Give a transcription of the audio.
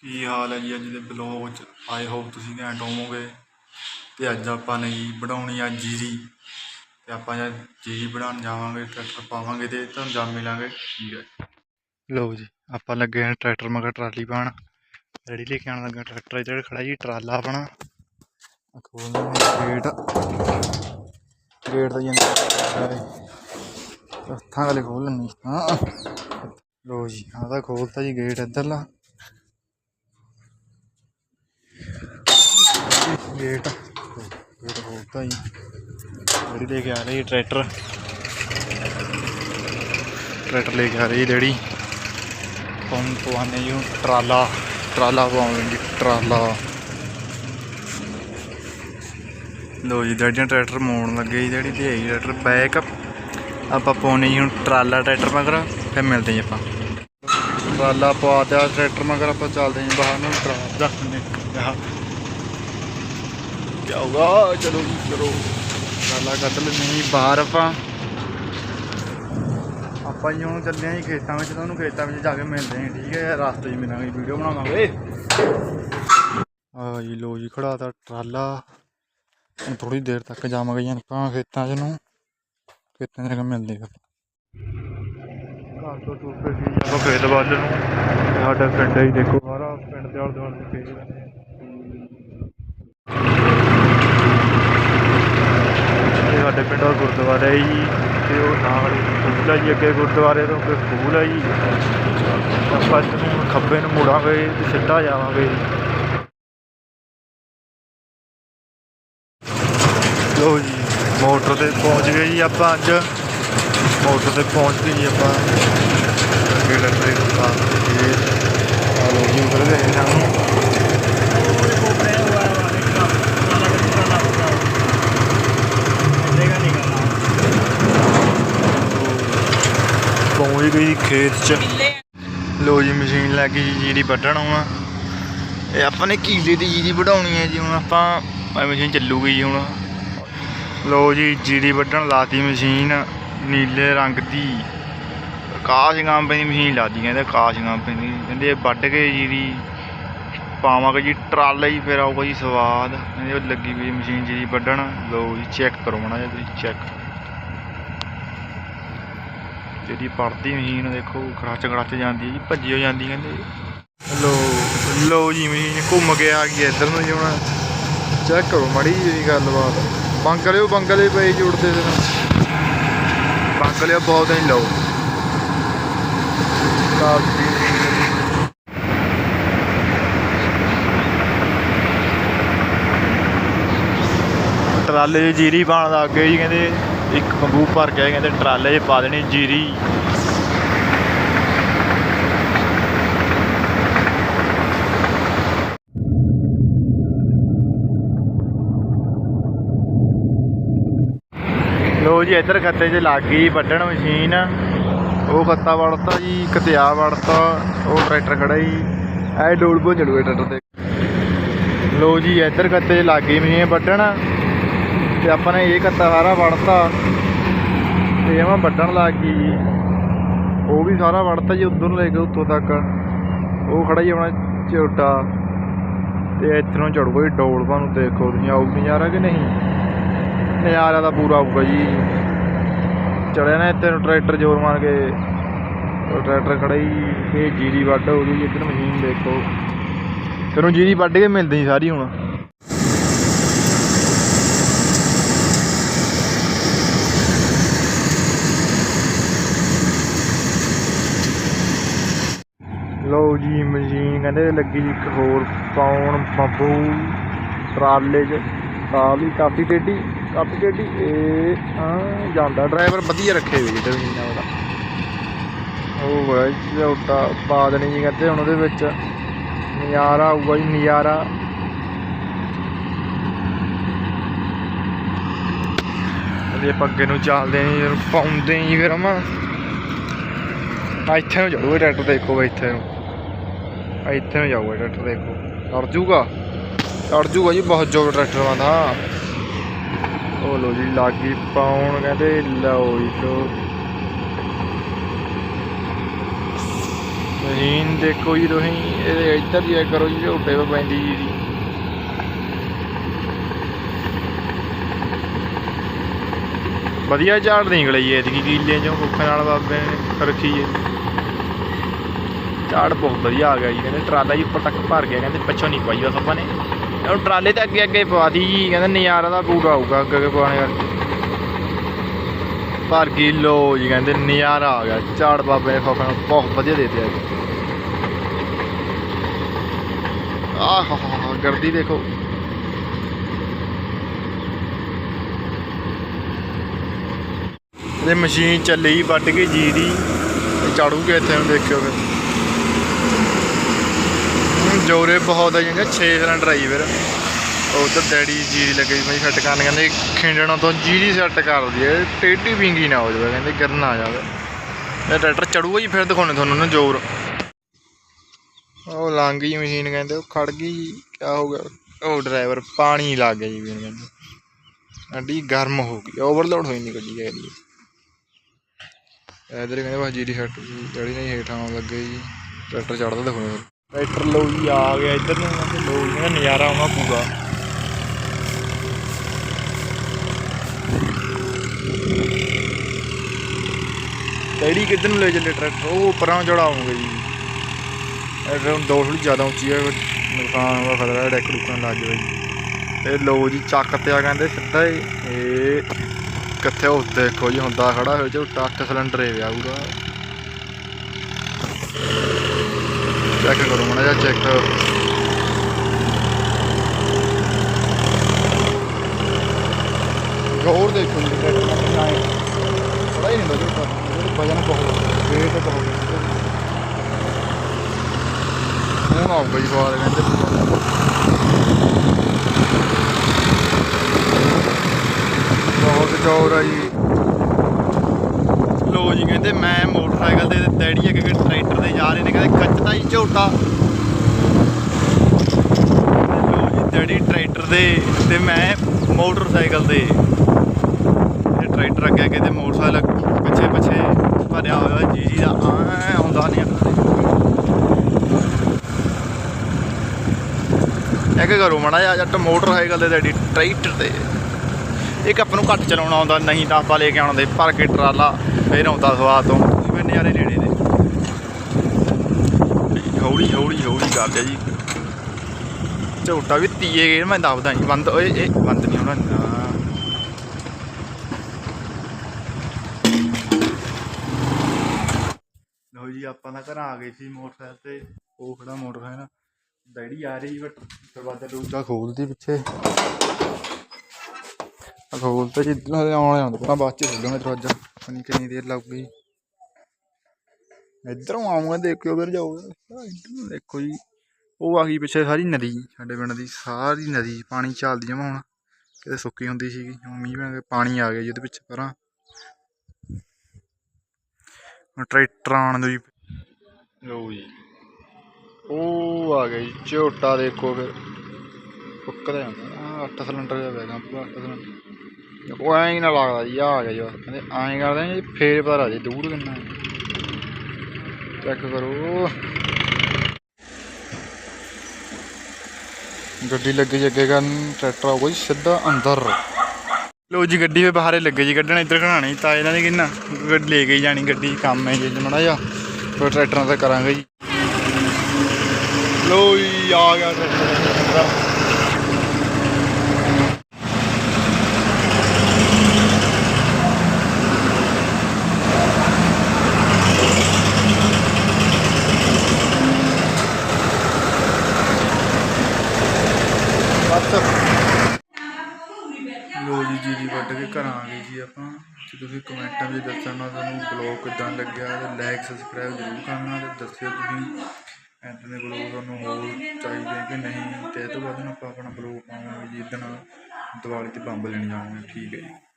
ਕੀ ਹਾਲ ਹੈ ਜੀ? ਅੱਜ ਦੇ ਬਲੌਗ 'ਚ ਆਈ ਹੋਪ ਤੁਸੀਂ ਘੈਂਟ ਹੋਵੋਗੇ। ਤੇ ਅੱਜ ਆਪਾਂ ਨੇ ਜੀ ਬਣਾਉਣੀ ਆ ਜੀਰੀ। ਤੇ ਆਪਾਂ ਜਦ ਜੀਰੀ ਬਣਾਉਣ ਜਾਵਾਂਗੇ, ਟਰੈਕਟਰ ਪਾਵਾਂਗੇ ਤੇ ਤੁਹਾਨੂੰ ਜਾ ਮਿਲਾਂਗੇ। ਠੀਕ ਹੈ। ਲਓ ਜੀ, ਆਪਾਂ ਲੱਗੇ ਹਾਂ ਟਰੈਕਟਰ ਮਗਰ ਟਰਾਲੀ ਪਾਣ ਰੈਡੀ ਲੈ ਕੇ ਆਉਣ ਲੱਗਾ ਟਰੈਕਟਰ ਇੱਧਰ ਖੜਾ ਜੀ ਟਰਾਲਾ ਆਪਣਾ। ਖੋਲਦੇ ਗੇਟ ਗੇਟ ਦਾ ਜੰਦਰ ਹੱਥਾਂ ਵਾਲੇ ਖੋਲ ਲੈਣੀ ਹਾਂ। ਲਓ ਜੀ, ਆਹ ਤਾਂ ਖੋਲਤਾ ਜੀ ਗੇਟ ਇੱਧਰਲਾ। ਗੇਟ। ਗੇਟ ਖੋਲਤਾ ਜੀ। ਜਿਹੜੀ ਲੈ ਕੇ ਆ ਰਹੀ ਟਰੈਕਟਰ। ਟਰੈਕਟਰ ਲੈ ਕੇ ਆ ਰਹੀ ਡੈਡੀ ਪੰਪ ਪਵਾਨੇ ਜੀ ਟਰਾਲਾ। ਟਰਾਲਾ ਪਵਾਉਣਗੇ ਟਰਾਲਾ। ਲੋ ਜੀ ਡੈਡੀ ਟਰੈਕਟਰ ਮੋੜਨ ਲੱਗੇ ਜੀ ਡੈਡੀ ਤੇ ਆਈ ਟਰੈਕਟਰ। ਬੈਕ ਆਪਾਂ ਪਾਉਣੇ ਜੀ ਹੁਣ ਟਰਾਲਾ ਟਰੈਕਟਰ ਮਗਰ, ਫਿਰ ਮਿਲਦੇ ਜੀ ਆਪਾਂ। ਟਰਾਲਾ ਪਵਾ ਦਿਆ ਟਰੈਕਟਰ ਮਗਰ ਆਪਾਂ ਚੱਲਦੇ ਜੀ ਬਾਹਰ ਨੂੰ ਟਰਾਲਾ ਰੱਖਣੇ ਆਹ ਕੀ ਚਲੋ ਜੀ, ਚਲੋ। ਟਰਾਲਾ ਕੱਢ ਲੈਂਦੇ ਜੀ, ਬਾਹਰ ਆਪਾਂ। ਆਪਾਂ ਜੀ ਹੁਣ ਚੱਲੇ ਆਂ ਜੀ ਖੇਤਾਂ ਵਿੱਚ ਤੁਹਾਨੂੰ ਖੇਤਾਂ ਵਿੱਚ ਜਾ ਕੇ ਮਿਲਦੇ ਹਾਂ ਠੀਕ ਹੈ। ਰਸਤੇ 'ਚ ਮਿਲਾਂਗੇ, ਵੀਡੀਓ ਬਣਾਵਾਂਗੇ। ਆ ਜੀ ਲੋ ਜੀ, ਖੜਾ ਟਰਾਲਾ। ਥੋੜੀ ਦੇਰ ਤੱਕ ਜਾਵਾਂਗੇ ਜੀ, ਆਪਾਂ ਖੇਤਾਂ 'ਚ ਨੂੰ। ਖੇਤਾਂ 'ਚ ਜਾ ਕੇ ਮਿਲਦੇ ਹਾਂ। ਘਰ ਤੋਂ ਤੁਰ ਕੇ ਸੀ ਆਪਾਂ ਖੇਤ ਵੱਲ ਨੂੰ। ਤੇ ਸਾਡਾ ਪਿੰਡ ਹੀ ਦੇਖੋ। ਸਾਰਾ ਪਿੰਡ ਦੇ ਆਲੇ ਦੁਆਲੇ ਖੇਤ ਸਾਡੇ ਪਿੰਡ ਦਾ ਗੁਰਦੁਆਰਾ ਹੈ ਜੀ, ਤੇ ਉਹ ਨਾਲ ਸਕੂਲ ਹੈ ਜੀ, ਅੱਗੇ ਗੁਰਦੁਆਰੇ ਤੋਂ ਅੱਗੇ ਸਕੂਲ ਹੈ ਜੀ। ਆਪਾਂ ਨੂੰ ਖੱਬੇ ਨੂੰ ਮੁੜਾਂਗੇ ਤੇ ਸਿੱਧਾ ਜਾਵਾਂਗੇ ਲੋ ਜੀ, ਮੋਟਰ ਤੇ ਪਹੁੰਚ ਗਏ ਜੀ ਆਪਾਂ ਅੱਜ। ਮੋਟਰ ਤੇ ਪਹੁੰਚ ਗਏ ਜੀ ਆਪਾਂ। ਅੱਗੇ ਲੱਗੇ ਦੁਕਾਨ ਤੇ ਆ ਲੋ ਜੀ, ਉਧਰ ਦੇ ਸਾਨੂੰ ਪਹੁੰਚ ਗਈ ਖੇਤ ਚ। ਲੋ ਜੀ ਮਸ਼ੀਨ ਲੱਗ ਗਈ ਜੀ ਜੀਰੀ ਵੱਢਣ ਆਉਣਾ ਇਹ ਆਪਾਂ ਨੇ ਕੀਲੇ ਦੀ ਜੀਰੀ ਵਢਾਉਣੀ ਹੈ ਜੀ ਹੁਣ ਆਪਾਂ ਇਹ ਮਸ਼ੀਨ ਚੱਲੂਗੀ ਜੀ ਹੁਣ। ਲੋ ਜੀ ਜੀਰੀ ਵੱਢਣ ਲਾਤੀ ਮਸ਼ੀਨ ਨੀਲੇ ਰੰਗ ਦੀ। ਆਕਾਸ਼ ਕੰਪਨੀ ਦੀ ਮਸ਼ੀਨ ਲਾਦੀ ਕਹਿੰਦੇ ਆਕਾਸ਼ ਕੰਪਨੀ ਦੀ ਕਹਿੰਦੇ ਵੱਢ ਕੇ ਜੀਰੀ ਪਾਵਾਂਗੇ ਜੀ ਟਰਾਲਾ ਹੀ ਫਿਰ ਆਊਗਾ ਜੀ ਸਵਾਦ। ਕਹਿੰਦੇ ਲੱਗੀ ਵੀ ਮਸ਼ੀਨ ਜੀਰੀ ਵੱਢਣ। ਲੋ ਜੀ ਚੈੱਕ ਕਰੋ ਮਣਾ ਜੀ ਤੁਸੀਂ ਚੈੱਕ ਜਿਹੜੀ ਪੜਦੀ ਮਸ਼ੀਨ ਦੇਖੋ ਖੜਾਚ ਖੜਾਚ ਜਾਂਦੀ ਹੈ ਜੀ, ਭੱਜੀ ਹੋ ਜਾਂਦੀ ਕਹਿੰਦੇ। ਲੋ ਲੋ ਜੀ ਮਸ਼ੀਨ ਘੁੰਮ ਕੇ ਆ ਗਈ ਇੱਧਰ ਨੂੰ ਜੀ ਚੈੱਕ ਕਰੋ, ਮੜੀ ਜੀ ਗੱਲਬਾਤ। ਬੰਗਲਿਓ ਬੰਗਲੇ ਪਏ ਜੁੜਦੇ ਦੇ ਨਾਲ ਬਹੁਤ ਨਹੀਂ ਲਓ ਕਾਫੀ ਟਰਾਲੇ 'ਚ ਜੀਰੀ ਪਾਣ ਲੱਗ ਗਏ ਜੀ ਕਹਿੰਦੇ। ਇੱਕ ਬੰਬੂ ਭਰ ਕੇ ਕਹਿੰਦੇ ਟਰਾਲੇ 'ਚ ਪਾ ਦੇਣੀ ਜੀਰੀ। ਲੋ ਜੀ, ਇੱਧਰ ਖੱਤੇ 'ਚ ਲੱਗ ਗਈ ਵੱਢਣ ਮਸ਼ੀਨ। ਉਹ ਖੱਤਾ ਵੜਤਾ ਜੀ ਕਤਿਆ ਵੜਤਾ, ਉਹ ਟਰੈਕਟਰ ਖੜਾ ਜੀ। ਐ ਡੋਲ ਭੋ ਟਰੈਕਟਰ ਤੇ। ਲੋ ਜੀ, ਇੱਧਰ ਖੱਤੇ 'ਚ ਲੱਗ ਗਈ ਮਸ਼ੀਨ ਵੱਢਣ। ਤੇ ਆਪਾਂ ਨੇ ਇਹ ਕੱਤਾ ਸਾਰਾ ਵੜਤਾ ਤੇ ਇਹ ਮੈਂ ਵੱਢਣ ਲੱਗ ਗਈ ਜੀ। ਉਹ ਵੀ ਸਾਰਾ ਵੜਤਾ ਜੀ ਉਧਰ ਲੈ ਕੇ ਉੱਤੋਂ ਤੱਕ। ਉਹ ਖੜਾ ਜੀ ਆਪਣਾ ਝੋਟਾ ਤੇ ਇੱਥੋਂ ਚੜੂਗਾ ਜੀ ਡੋਲ ਨੂੰ ਦੇਖੋ ਤੁਸੀਂ ਆਊ ਨਜ਼ਾਰਾ ਕਿ ਨਹੀਂ? ਨਜ਼ਾਰਾ ਤਾਂ ਪੂਰਾ ਆਊਗਾ ਜੀ। ਚੜਿਆ ਨਾ ਇੱਥੇ ਨੂੰ ਟਰੈਕਟਰ ਜ਼ੋਰ ਮਾਰ ਕੇ। ਟਰੈਕਟਰ ਖੜਾ ਹੀ ਇਹ ਜੀਰੀ ਵੱਢ ਹੋ ਗਈ ਇੱਧਰ ਮਸ਼ੀਨ ਦੇਖੋ। ਤੈਨੂੰ ਜੀਰੀ ਵੱਢ ਕੇ ਮਿਲਦੀ ਸਾਰੀ ਹੁਣ। ਲਓ ਜੀ, ਮਸ਼ੀਨ ਕਹਿੰਦੇ ਲੱਗੀ ਜੀ ਇੱਕ ਹੋਰ ਪਾਉਣ ਬੰਬੂ। ਟਰਾਲੇ 'ਚ ਟਰਾਲੀ ਕਾਫੀ ਟੇਢੀ ਕਾਫੀ ਟੇਢੀ। ਇਹ ਆ ਜਾਂਦਾ, ਡਰਾਈਵਰ ਵਧੀਆ ਰੱਖੇ ਹੋਏ ਜਿਹੜੇ ਮਸ਼ੀਨਾਂ ਉਹਦਾ। ਉਹ ਬੜਾ ਝੋਟਾ ਪਾ ਦੇਣੀ ਜੀ ਕਹਿੰਦੇ, ਹੁਣ ਉਹਦੇ ਵਿੱਚ ਨਜ਼ਾਰਾ ਆਊਗਾ ਜੀ, ਨਜ਼ਾਰਾ। ਅਜੇ ਆਪਾਂ ਅੱਗੇ ਨੂੰ ਚੱਲਦੇ ਆਂ ਪਾਉਂਦੇ ਆਂ ਜੀ ਫਿਰ ਅਮਾ ਇੱਥੇ ਨੂੰ ਜਾਊਗਾ ਟਰੈਕਟਰ ਦੇਖੋ ਬਈ, ਇੱਥੇ ਨੂੰ। ਇੱਥੇ ਨੂੰ ਜਾਊਗਾ ਟਰੈਕਟਰ ਦੇਖੋ। ਚੜ ਜੂਗਾ? ਚੜ ਜੂਗਾ ਜੀ, ਬਹੁਤ ਜ਼ੋਰ ਟਰੈਕਟਰ ਦਾ ਉਹ ਲੋ ਜੀ, ਲਾਗੀ ਪਾਉਣ ਕਹਿੰਦੇ, ਲਓ ਜੀ ਲੋ ਮਸ਼ੀਨ ਦੇਖੋ ਜੀ ਤੁਸੀਂ, ਇਹ ਇੱਧਰ ਹੀ ਕਰੋ ਜੀ ਝੋਟੇ 'ਤੇ ਪੈਂਦੀ ਜੀ ਇਹਦੀ। ਵਧੀਆ ਝਾੜ ਨਿਕਲੇ ਜੀ, ਐਤਕੀ ਕੀਲੇ ਚੋਂ ਕੁੱਖ ਨਾਲ ਬਾਬੇ ਨੇ, ਰੱਖੀ ਹੈ ਝਾੜ ਬਹੁਤ ਵਧੀਆ ਆ ਗਿਆ ਜੀ। ਕਹਿੰਦੇ ਟਰਾਲਾ ਜੀ ਉੱਪਰ ਤੱਕ ਭਰ ਗਿਆ, ਕਹਿੰਦੇ ਪਿੱਛੋਂ ਨਹੀਂ ਪਾਈ ਬਸ ਆਪਾਂ ਨੇ। ਉਹ ਟਰਾਲੇ ਤੇ ਅੱਗੇ ਅੱਗੇ ਪਵਾ ਦੀ ਜੀ, ਕਹਿੰਦੇ ਨਜ਼ਾਰਾ ਦਾ ਪੂਰਾ ਆਊਗਾ ਅੱਗੇ ਅੱਗੇ ਪਵਾਣੇ ਕਰਕੇ ਪਰ ਕਿਲੋ ਜੀ, ਕਹਿੰਦੇ ਨਜ਼ਾਰਾ ਆ ਗਿਆ। ਝਾੜ ਬਾਬੇ ਨੇ ਫੋਕਣ ਬਹੁਤ ਵਧੀਆ ਦੇ ਦਿੱਤਾ ਜੀ। ਆਹ ਗਰਦੀ ਦੇਖੋ। ਇਹ ਮਸ਼ੀਨ ਚੱਲੀ ਵੱਢ ਕੇ ਜੀ ਦੀ ਇਹ ਚਾੜੂਗੇ ਇੱਥੇ ਨੂੰ ਦੇਖਿਓ ਫਿਰ। ਜੋਰੇ ਬਹੁਤ ਆ ਜਾਂਦੇ 6 ਸਿਲੰਡਰ ਆਈ ਫਿਰ। ਉਧਰ ਡੈਡੀ ਜੀਰੀ ਲੱਗੀ ਮੈਂ ਫਿੱਟ ਕਰਨ, ਕਹਿੰਦੇ ਖਿੰਡਣਾ ਤੋਂ ਜੀਰੀ ਸੈੱਟ ਕਰ ਦਈਏ, ਟੇਢੀ ਵਿੰਗੀ ਨਾ ਹੋ ਜਾਵੇ, ਕਹਿੰਦੇ ਗਿਰ ਨਾ ਜਾਵੇ। ਇਹ ਟਰੈਕਟਰ ਚੜੂਗਾ ਜੀ, ਫਿਰ ਦਿਖਾਉਣੇ ਤੁਹਾਨੂੰ ਨਾ ਜ਼ੋਰ। ਉਹ ਲੰਘ ਗਈ ਮਸ਼ੀਨ, ਕਹਿੰਦੇ ਉਹ ਖੜ ਗਈ, ਕਿਆ ਹੋ ਗਿਆ? ਉਹ ਡਰਾਈਵਰ ਪਾਣੀ ਲੱਗ ਗਿਆ ਜੀ ਵੀਰ ਕਹਿੰਦੇ। ਅੱਡੀ ਗਰਮ ਹੋ ਗਈ, ਓਵਰਲੋਡ ਹੋਈ ਨਹੀਂ ਗੱਡੀ ਇਹਦੀ ਇਧਰ ਕਹਿੰਦੇ ਬਸ ਜੀਰੀ ਸੈੱਟ, ਜਿਹੜੀ ਨਹੀਂ ਹੇਠਾਂ ਲੱਗੇ ਜੀ, ਟਰੈਕਟਰ ਚੜਦਾ ਦਿਖਾਉਣੇ ਟਰੈਕਟਰ ਲੋ ਜੀ, ਆ ਗਿਆ ਇੱਧਰ ਨੂੰ। ਲੋ ਜੀ ਕਹਿੰਦਾ ਨਜ਼ਾਰਾ ਆਉਣਾ ਪੂਰਾ ਡੈਡੀ ਕਿੱਧਰ ਨੂੰ ਲੈ ਚੱਲੇ ਟਰੈਕਟਰ? ਉਹ ਪਰਾਂ ਚੜਾਉਂਗੇ ਜੀ। ਇਹ ਦੋ ਥੋੜੀ ਜ਼ਿਆਦਾ ਉੱਚੀ ਹੈ ਨੁਕਸਾਨ ਦਾ ਖਤਰਾ ਹੈ ਡੈਕ ਰੁਕਣ ਲੱਗ ਜਾਵੇ ਜੀ। ਇਹ ਲੋ ਜੀ, ਚੱਕ ਤੇ ਆ ਕਹਿੰਦੇ ਸਿੱਧਾ ਹੀ। ਇਹ ਕਿੱਥੇ ਉਹ ਦੇਖੋ ਜੀ, ਹੁੰਦਾ ਖੜਾ ਹੋਇਆ ਝੋਟਾ 8 ਸਿਲੰਡਰ ਇਹ ਵਿਆ ਪੂਰਾ ਚੈੱਕ ਕਰੋ, ਮੜਾ ਜਾ ਚੈੱਕ ਹੋਰ ਦੇਖੋ ਜੀ ਟਰੈਕਟਰ ਨਾਲ ਆਏ ਬੜਾ ਹੀ ਨਹੀਂ ਬਜੋ ਵਜਨ ਬਹੁਤ ਵੇਟ ਬਹੁਤ ਹੁਣ ਆਊਗਾ ਜੀ ਸਵਾਲ ਕਹਿੰਦੇ। ਬਹੁਤ ਜ਼ੋਰ ਆ ਜੀ। ਲੋ ਜੀ ਕਹਿੰਦੇ ਮੈਂ ਮੋਟਰਸਾਈਕਲ ਤੇ ਡੈਡੀ ਅੱਗੇ ਟਰੈਕਟਰ ਦੇ ਜਾ ਰਹੇ ਨੇ, ਕਹਿੰਦੇ ਕੱਚਦਾ ਹੀ ਝੋਟਾ। ਲੋ ਜੀ ਡੈਡੀ ਟਰੈਕਟਰ ਦੇ ਤੇ ਮੈਂ ਮੋਟਰਸਾਈਕਲ ਦੇ। ਇਹ ਟਰੈਕਟਰ ਅੱਗੇ ਅੱਗੇ ਮੋਟਰਸਾਈਕਲ ਪਿੱਛੇ ਪਿੱਛੇ ਭਰਿਆ ਹੋਇਆ ਜੀ ਜੀ ਦਾ ਐ ਹੁੰਦਾ ਨਹੀਂ ਇੱਕ ਕਰੋ ਮੜਾ ਜਾ ਜੱਟ ਮੋਟਰਸਾਈਕਲ ਦੇ ਡੈਡੀ ਟਰੈਕਟਰ ਤੇ। ਇੱਕ ਆਪਾਂ ਨੂੰ ਘੱਟ ਚਲਾਉਣਾ ਆਉਂਦਾ, ਨਹੀਂ ਤਾਂ ਆਪਾਂ ਲੈ ਕੇ ਆਉਣ ਦੇ ਭਰ ਕੇ ਟਰਾਲਾ। ਫੇਰ ਆਉਂਦਾ ਸਵਾਦ ਤੋਂ। ਫਿਰ ਨਜ਼ਾਰੇ ਲੈਣੇ ਦੇ ਹੌਲੀ ਹੌਲੀ ਹੌਲੀ ਕਰਦੇ ਜੀ। ਝੋਟਾ ਵੀ ਤੀਏ ਗਏ ਮੈਂ ਦੱਬਦਾ ਨਹੀਂ ਬੰਦ ਓਏ ਇਹ ਬੰਦ ਨਹੀਂ ਹੋਣਾ। ਨਾ ਲਓ ਜੀ ਆਪਾਂ ਤਾਂ ਘਰਾਂ ਆ ਗਏ ਸੀ ਮੋਟਰਸਾਈਕਲ ਤੇ ਉਹ ਖੜਾ ਮੋਟਰਸਾਈਕਲ। ਡੈਡੀ ਆ ਰਹੀ ਬਟ ਦਰਵਾਜ਼ਾ ਦੂਜਾ ਖੋਲਦੀ ਪਿੱਛੇ। ਖੋਲ ਤੇ ਜਿੱਦਾਂ ਦੇ ਆਉਣੇ ਪਹਿਲਾਂ ਬਾਅਦ ਚ ਖੋਲਣਾ ਦਰਵਾਜ਼ਾ। ਪਨੀ ਕਿੰਨੀ ਦੇਰ ਲੱਗ ਇੱਧਰੋਂ ਆਉਂਗਾ ਦੇਖਿਓ ਫਿਰ ਜਾਓਗੇ ਇੱਧਰੋਂ ਦੇਖੋ ਜੀ, ਉਹ ਆ ਗਈ ਪਿੱਛੇ ਸਾਰੀ ਨਦੀ, ਸਾਡੇ ਪਿੰਡ ਦੀ ਸਾਰੀ ਨਦੀ, ਪਾਣੀ ਚੱਲਦੀ ਜਮਾ ਹੁਣ। ਕਿਤੇ ਸੁੱਕੀ ਹੁੰਦੀ ਸੀਗੀ, ਹੁਣ ਮੀਂਹ ਪੈ ਕੇ ਪਾਣੀ ਆ ਗਿਆ ਜੀ ਉਹਦੇ ਪਿੱਛੇ ਪਰਾਂ। ਹੁਣ ਟਰੈਕਟਰ ਆਉਣ ਦੀ ਲਓ ਜੀ। ਉਹ ਆ ਗਿਆ ਜੀ, ਝੋਟਾ ਦੇਖੋ ਫਿਰ। ਫੁੱਕਦਾ ਜਾਂਦਾ 8 ਸਿਲੰਡਰ ਦਾ ਬੈਗਾ ਪੂਰਾ 8 ਸਿਲੰਡਰ ਉਹ ਐਂ ਹੀ ਨਾ ਲੱਗਦਾ ਜੀ ਆ ਗਿਆ ਜੀ ਕਹਿੰਦੇ ਐਂ ਕਰਦੇ ਆ ਜੀ, ਫੇਰ ਪਤਾ ਜੀ ਦੂਰ ਕਿੰਨਾ ਚੈੱਕ ਕਰੋ। ਗੱਡੀ ਲੱਗੀ ਜੀ ਅੱਗੇ ਕਰਨ, ਟਰੈਕਟਰ ਆਊਗਾ ਜੀ ਸਿੱਧਾ ਅੰਦਰ। ਲੋ ਜੀ, ਗੱਡੀ ਫੇ ਬਾਹਰੇ ਲੱਗੇ ਜੀ, ਕੱਢਣ ਇੱਧਰ ਖੜਾਣੀ ਤਾਂ ਇਹਨਾਂ ਨੇ ਕਿੰਨਾ ਗੱਡੀ ਲੈ ਕੇ ਜਾਣੀ ਗੱਡੀ, ਕੰਮ ਹੈ ਜੀ ਮੜਾ ਜਾ ਫਿਰ ਟਰੈਕਟਰਾਂ ਤੇ ਕਰਾਂਗੇ ਜੀ। ਲੋ ਜੀ, ਆ ਗਿਆ ਟਰੈਕਟਰ ਬਸ ਲੋ ਜੀ ਜੀਰੀ ਵੱਢ ਕੇ ਘਰਾਂ ਆ ਗਏ ਜੀ ਆਪਾਂ। ਤੇ ਤੁਸੀਂ ਕਮੈਂਟਾਂ ਵਿੱਚ ਦੱਸਣਾ ਤੁਹਾਨੂੰ ਬਲੌਗ ਕਿੱਦਾਂ ਲੱਗਿਆ, ਤੇ ਲਾਈਕ ਸਬਸਕ੍ਰਾਈਬ ਜ਼ਰੂਰ ਕਰਨਾ ਤੇ ਦੱਸਿਓ ਤੁਸੀਂ ਐਦਾਂ ਦੇ ਬਲੌਗ ਤੁਹਾਨੂੰ ਹੋਰ ਚਾਹੀਦੇ ਕਿ ਨਹੀਂ। ਤੇ ਇਹ ਤੋਂ ਬਾਅਦ ਆਪਾਂ ਆਪਣਾ ਬਲੌਗ ਪਾਵਾਂਗੇ ਜੀ ਜਿੱਦਣ ਦੀਵਾਲੀ ਤੇ ਬੰਬ ਲੈਣ ਜਾਵਾਂਗੇ, ਠੀਕ ਹੈ ਜੀ।